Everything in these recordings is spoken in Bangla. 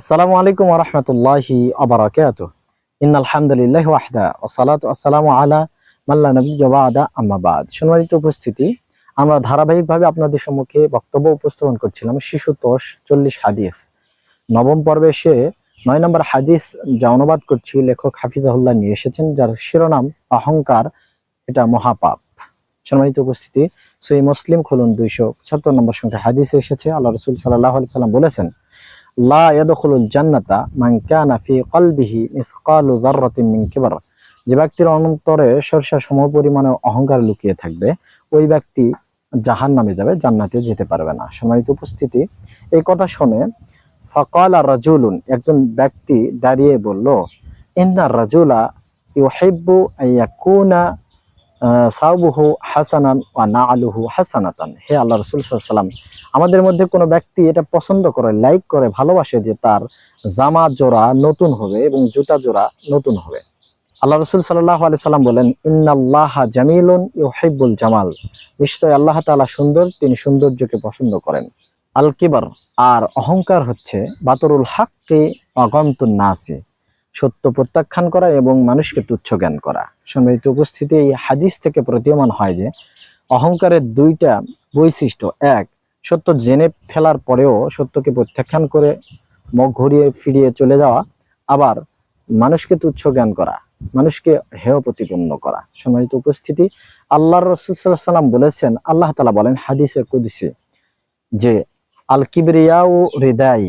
আসসালামু আলাইকুম ওরহমতুল্লাহি আবরাকাত ইন্নাল হামদুলিল্লাহ ওয়াহদা ওসালাত আসসালামু আলা মাল্লা নবী জবাদা আম্মাবাদ সম্মানিত উপস্থিতি, আমরা ধারাবাহিকভাবে আপনাদের সম্মুখে বক্তব্য উপস্থাপন করছিলাম শিশু তোষ চল্লিশ হাদিস। নবম পর্বে এসে নয় নম্বর হাদিস যা অনুবাদ করছি, লেখক হাফিজাহুল্লাহ নিয়ে এসেছেন, যার শিরোনাম অহংকার, এটা মহাপাপ। সম্মানিত উপস্থিতি সই মুসলিম খুলুন দুইশো সত্তর নম্বর সংখ্যা হাদিসে এসেছে, আল্লাহ রসুল সাল্লাহ সাল্লাম বলেছেন লা কিবার। যে ব্যক্তির অন্তরে সরষা সম পরিমাণে অহংকার লুকিয়ে থাকবে, ওই ব্যক্তি জাহান নামে যাবে, জান্নাতে যেতে পারবে না। সম্মানিত উপস্থিতি, এই কথা শুনে ফকাল আর রাজুলুন, একজন ব্যক্তি দাঁড়িয়ে বলল, ইন্না রাজুলা ইউহিব্বু আইয়াকুনা সাউবুহু হাসানান ওয়া নাআলুহু হাসানাতান। হে আল্লাহ রাসূল ওয়াসাল্লাম, আমাদের মধ্যে কোনো ব্যক্তি এটা পছন্দ করে, লাইক করে, ভালোবাসে যে তার জামা জোড়া নতুন হবে এবং জুতা জোড়া নতুন হবে। আল্লাহ রসুল সাল্লাহ আলি সাল্লাম বলেন, ইন্নাল্লাহ জামিলুন ইউহিব্বুল জামাল। নিশ্চয় আল্লাহ তাআলা সুন্দর, তিনি সৌন্দর্যকে পছন্দ করেন। আল কিবার আর অহংকার হচ্ছে বাতরুল হাক্কি অগন্তুন নাসি। সত্য প্রত্যাখ্যান করা এবং মানুষকে তুচ্ছ জ্ঞান করা। সম্মিলিত উপস্থিতি, এই হাদিস থেকে প্রতীয়মান হয় যে, অহংকারের দুইটা বৈশিষ্ট্য। এক, সত্য জেনে ফেলার পরেও সত্যকে প্রত্যাখ্যান করে মুখ ঘুরিয়ে ফিরিয়ে চলে যাওয়া। আবার, মানুষকে তুচ্ছ জ্ঞান করা, মানুষকে হেয় প্রতিপন্ন করা। সম্মানিত উপস্থিতি আল্লাহ রসুল্লাহ সাল্লাম বলেছেন, আল্লাহ তালা বলেন হাদিসে কুদিসে যে, আল কিবরিয়াউ হৃদয়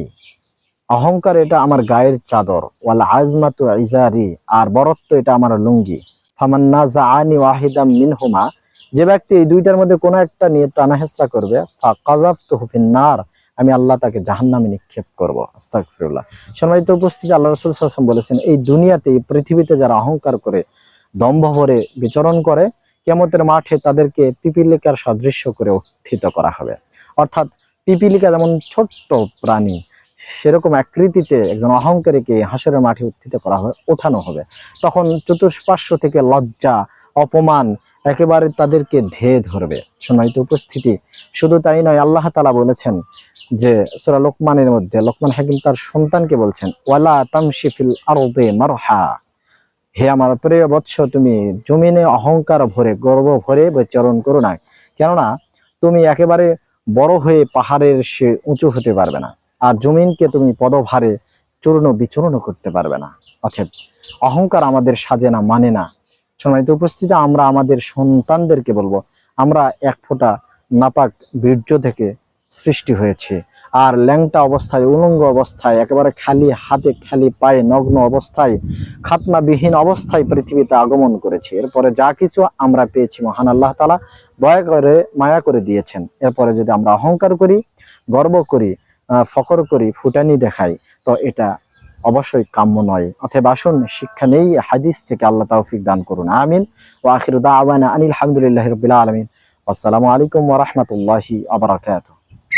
অহংকার এটা আমার গায়ের চাদর, ওয়াল আজমাতু ইজারি, আর বরত্ব এটা আমার লুঙ্গি। ফামান্না ওয়াহিদাম মিনহুমা, যে ব্যক্তি এই দুইটার মধ্যে কোনো একটা নিয়ে টানাহেসরা করবে ফাকাজাফতু ফিন্নার, আমি আল্লাহ তাকে জাহান্নামে নিক্ষেপ করব। আস্তাগফিরুল্লাহ। সম্মানিত উপস্থিতি, আল্লাহ রসুল বলেছেন, এই দুনিয়াতে, এই পৃথিবীতে যারা অহংকার করে, দম্ভ ভরে বিচরণ করে কেমতের মাঠে তাদেরকে পিপিলিকার সাদৃশ্য করে উত্থিত করা হবে। অর্থাৎ পিপিলিকা যেমন ছোট্ট প্রাণী সেরকম আকৃতিতে একজন অহংকারীকে হাসরের মাঠে উত্থিত করা হবে ওঠানো হবে। তখন চতুষ্পার্শ্ব থেকে লজ্জা, অপমান একেবারে তাদেরকে ধেয়ে ধরবে। সম্মানিত উপস্থিতি, শুধু তাই নয়, আল্লাহ তালা বলেছেন যে, সোরা লোকমানের মধ্যে, লোকমান হাকিম তার সন্তানকে বলছেন, ওয়ালা তামশিফিল আরদে মারহা। হে আমার প্রিয় বৎস, তুমি জমিনে অহংকার ভরে, গর্ব ভরে বিচরণ করো না কেননা, তুমি একেবারে বড় হয়ে পাহাড়ের সে উঁচু হতে পারবে না। আর জমিনকে তুমি পদভারে চূর্ণ বিচূর্ণ করতে পারবে না। অথব অহংকার আমাদের সাজে না মানে না। সম্মানিত উপস্থিতি, আমরা আমাদের সন্তানদেরকে বলব, আমরা এক ফোঁটা নাপাক বীর্য থেকে সৃষ্টি হয়েছে। আর ল্যাংটা অবস্থায়, উলঙ্গ অবস্থায়, একেবারে খালি হাতে, খালি পায়ে, নগ্ন অবস্থায়, খাতনাবিহীন অবস্থায় পৃথিবীতে আগমন করেছে। এরপরে যা কিছু আমরা পেয়েছি, মহান আল্লাহ তালা দয়া করে, মায়া করে দিয়েছেন। এরপরে যদি আমরা অহংকার করি, গর্ব করি ফখর করি, ফুটানি দেখাই, তো এটা অবশ্যই কাম্য নয়। অথবা আসুন, শিক্ষা নেই, হাদিস থেকে আল্লাহ তৌফিক দান করুন। আমিন। ও আখির আওয়ানা আনিল হামদুলিল্লাহ রবিল্লা আলমিন। আসসালামু আলাইকুম ওরহমতুল্লাহি আবরাকাতুহ